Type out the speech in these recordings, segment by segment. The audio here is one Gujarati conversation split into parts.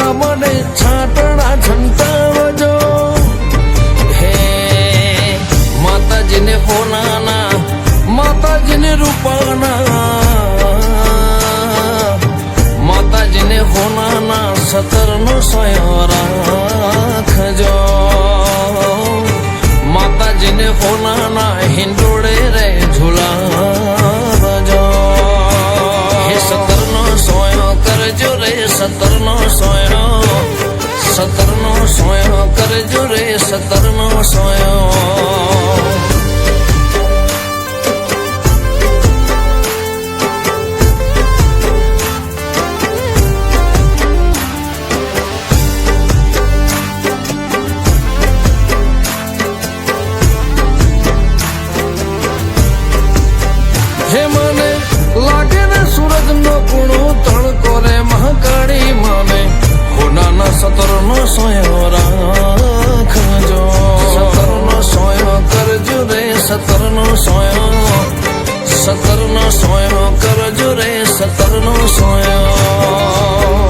ગુલાલના મને છાટણા છંટાવજો હે, માતાજીને હોનાના, માતાજીને રૂપાના. માતાજીને હોનાના સતરનો સોયો રાખજો. માતાજીને હોનાના હિંડોળે રે ઝુલાવજો. હે, સતરનો સોયો કરજો રે, સતરનો સોયો સતરનો સોયો કરજો રે સતરનો સોયો સોયો રાખજો સતર નો સોયો કરજો રે, સતર નો સોયો. સતર નો સોયો કરજો રે, સતર નો સોયો.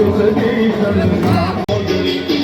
Thank you.